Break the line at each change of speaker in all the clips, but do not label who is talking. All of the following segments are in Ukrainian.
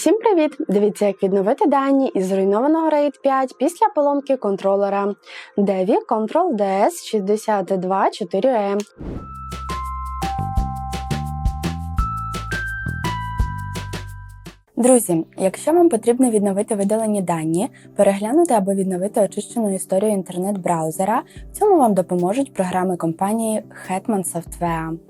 Всім привіт! Дивіться, як відновити дані із зруйнованого RAID 5 після поломки контролера Devi Control DS 624E. Друзі, якщо вам потрібно відновити видалені дані, переглянути або відновити очищену історію інтернет-браузера, в цьому вам допоможуть програми компанії Hetman Software.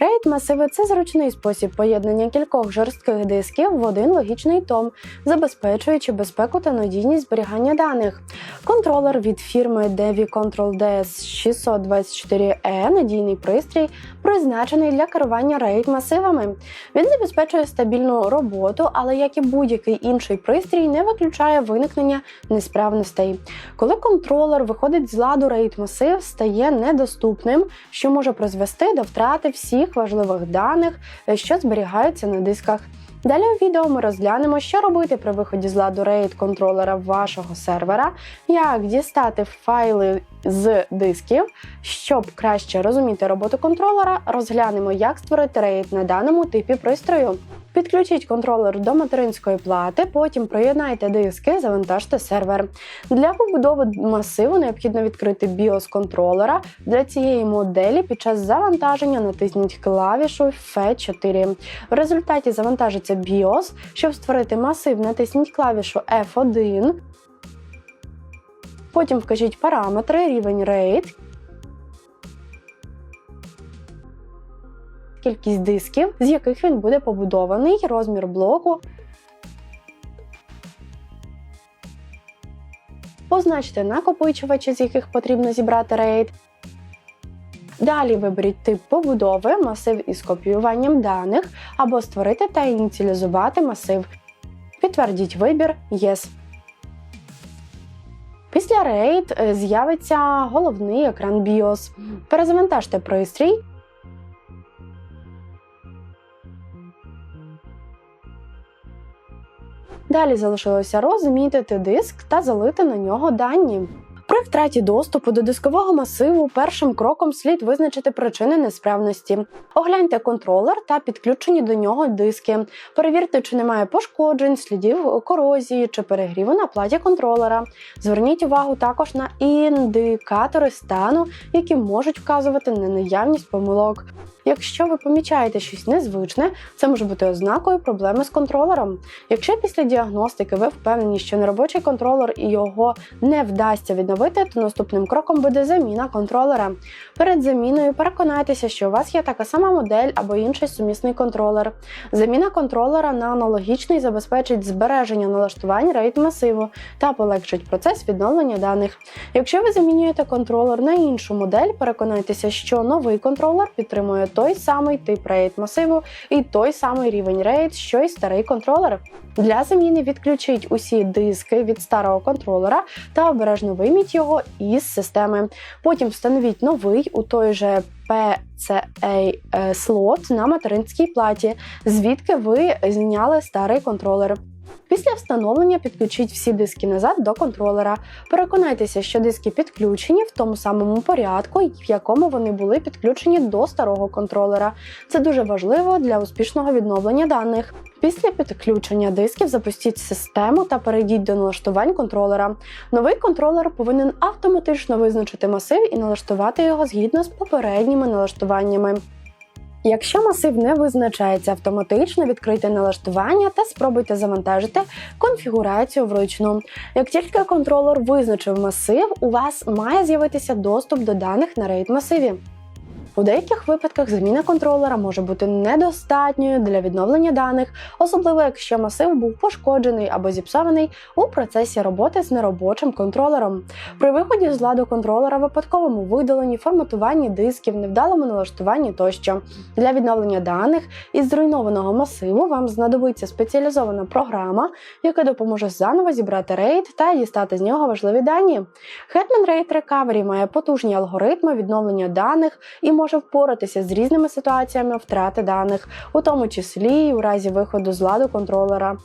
RAID масиви це зручний спосіб поєднання кількох жорстких дисків в один логічний том, забезпечуючи безпеку та надійність зберігання даних. Контролер від фірми Devi Control DS 624E надійний пристрій, призначений для керування RAID масивами. Він забезпечує стабільну роботу, але як і будь-який інший пристрій, не виключає виникнення несправностей. Коли контролер виходить з ладу RAID масив, стає недоступним, що може призвести до втрати всіх важливих даних, що зберігаються на дисках. Далі у відео ми розглянемо, що робити при виході з ладу RAID контролера вашого сервера, як дістати файли з дисків, щоб краще розуміти роботу контролера, розглянемо, як створити RAID на даному типі пристрою. Підключіть контролер до материнської плати, потім приєднайте диски, завантажте сервер. Для побудови масиву необхідно відкрити BIOS контролера. Для цієї моделі під час завантаження натисніть клавішу F4. В результаті завантажиться BIOS. Щоб створити масив, натисніть клавішу F1. Потім вкажіть параметри, рівень RAID, кількість дисків, з яких він буде побудований, розмір блоку. Позначте накопичувачі, з яких потрібно зібрати RAID. Далі виберіть тип побудови, масив із копіюванням даних або створити та ініціалізувати масив. Підтвердіть вибір Yes. Після RAID з'явиться головний екран BIOS. Перезавантажте пристрій. Далі залишилося розмітити диск та залити на нього дані. При втраті доступу до дискового масиву першим кроком слід визначити причини несправності. Огляньте контролер та підключені до нього диски. Перевірте, чи немає пошкоджень, слідів корозії чи перегріву на платі контролера. Зверніть увагу також на індикатори стану, які можуть вказувати на наявність помилок. Якщо ви помічаєте щось незвичне, це може бути ознакою проблеми з контролером. Якщо після діагностики ви впевнені, що неробочий контролер і його не вдасться відновити, то наступним кроком буде заміна контролера. Перед заміною переконайтеся, що у вас є така сама модель або інший сумісний контролер. Заміна контролера на аналогічний забезпечить збереження налаштувань RAID масиву та полегшить процес відновлення даних. Якщо ви замінюєте контролер на іншу модель, переконайтеся, що новий контролер підтримує той самий тип RAID масиву і той самий рівень RAID, що й старий контролер. Для заміни відключіть усі диски від старого контролера та обережно вийміть його із системи. Потім встановіть новий у той же PCA слот на материнській платі, звідки ви зняли старий контролер. Після встановлення підключіть всі диски назад до контролера. Переконайтеся, що диски підключені в тому самому порядку, в якому вони були підключені до старого контролера. Це дуже важливо для успішного відновлення даних. Після підключення дисків запустіть систему та перейдіть до налаштувань контролера. Новий контролер повинен автоматично визначити масив і налаштувати його згідно з попередніми налаштуваннями. Якщо масив не визначається автоматично, відкрийте налаштування та спробуйте завантажити конфігурацію вручну. Як тільки контролер визначив масив, у вас має з'явитися доступ до даних на рейд масиві. У деяких випадках заміна контролера може бути недостатньою для відновлення даних, особливо якщо масив був пошкоджений або зіпсований у процесі роботи з неробочим контролером. При виході з ладу контролера, випадковому видаленні, форматуванні дисків, невдалому налаштуванні тощо. Для відновлення даних із зруйнованого масиву вам знадобиться спеціалізована програма, яка допоможе заново зібрати рейд та дістати з нього важливі дані. Hetman Raid Recovery має потужні алгоритми відновлення даних і може впоратися з різними ситуаціями втрати даних, у тому числі у разі виходу з ладу контролера.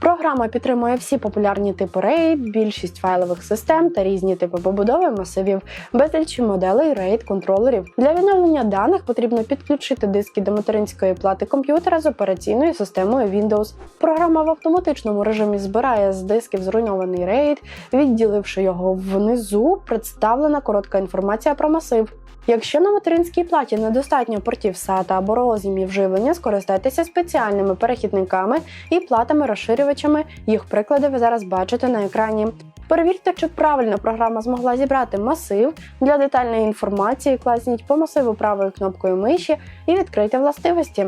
Програма підтримує всі популярні типи RAID, більшість файлових систем та різні типи побудови масивів, безліч моделей RAID контролерів. Для відновлення даних потрібно підключити диски до материнської плати комп'ютера з операційною системою Windows. Програма в автоматичному режимі збирає з дисків зруйнований RAID, відділивши його внизу, представлена коротка інформація про масив. Якщо на материнській платі недостатньо портів SATA або розімів живлення, скористайтеся спеціальними перехідниками і платами-розширювачами. Їх приклади ви зараз бачите на екрані. Перевірте, чи правильно програма змогла зібрати масив. Для детальної інформації класніть по масиву правою кнопкою миші і відкрийте властивості.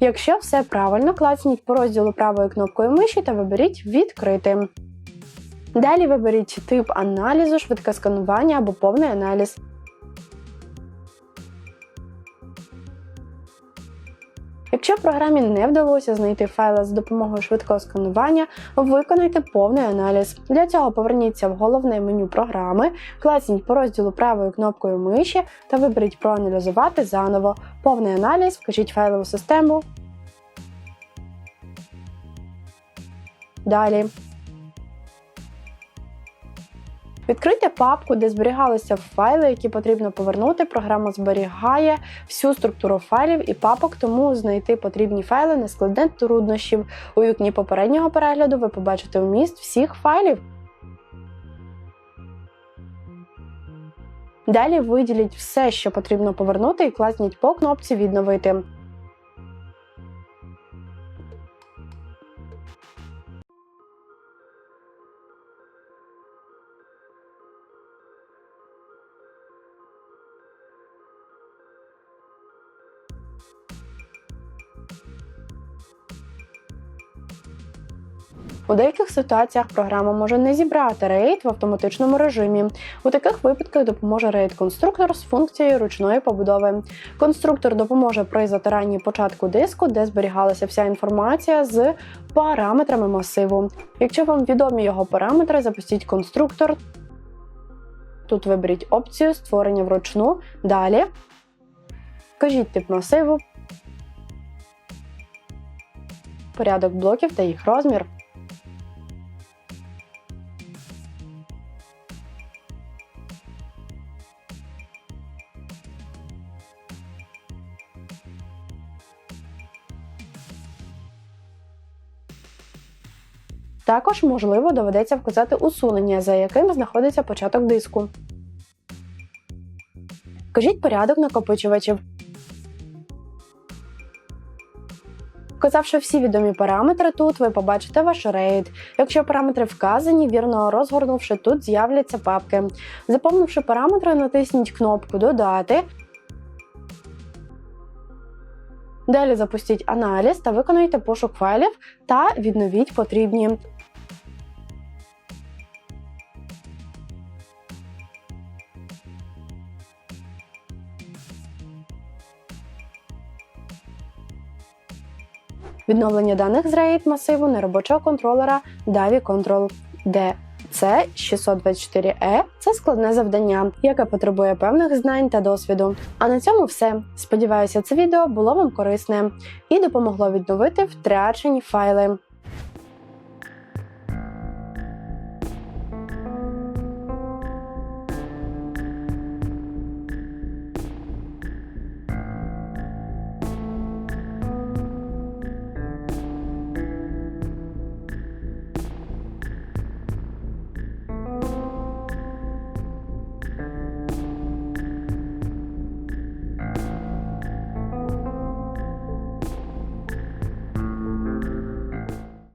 Якщо все правильно, клацніть по розділу правою кнопкою миші та виберіть Відкрити. Далі виберіть тип аналізу, швидке сканування або повний аналіз. Якщо програмі не вдалося знайти файла з допомогою швидкого сканування, виконайте повний аналіз. Для цього поверніться в головне меню програми, клацніть по розділу правою кнопкою миші та виберіть проаналізувати заново. Повний аналіз, вкажіть файлову систему. Далі. Відкрийте папку, де зберігалися файли, які потрібно повернути. Програма зберігає всю структуру файлів і папок, тому знайти потрібні файли не складне труднощів. У вікні попереднього перегляду ви побачите вміст всіх файлів. Далі виділіть все, що потрібно повернути, і класніть по кнопці Відновити. У деяких ситуаціях програма може не зібрати RAID в автоматичному режимі. У таких випадках допоможе RAID-конструктор з функцією ручної побудови. Конструктор допоможе при затиранні початку диску, де зберігалася вся інформація з параметрами масиву. Якщо вам відомі його параметри, запустіть конструктор. Тут виберіть опцію створення вручну. Далі вкажіть тип масиву, порядок блоків та їх розмір. Також, можливо, доведеться вказати усунення, за яким знаходиться початок диску. Вкажіть порядок накопичувачів. Вказавши всі відомі параметри, тут ви побачите ваш рейд. Якщо параметри вказані, вірно розгорнувши, тут з'являться папки. Заповнивши параметри, натисніть кнопку Додати. Далі запустіть аналіз та виконайте пошук файлів та відновіть потрібні. Відновлення даних з RAID масиву неробочого контролера DAVI Control D. Це 624E це складне завдання, яке потребує певних знань та досвіду. А на цьому все. Сподіваюся, це відео було вам корисне і допомогло відновити втрачені файли.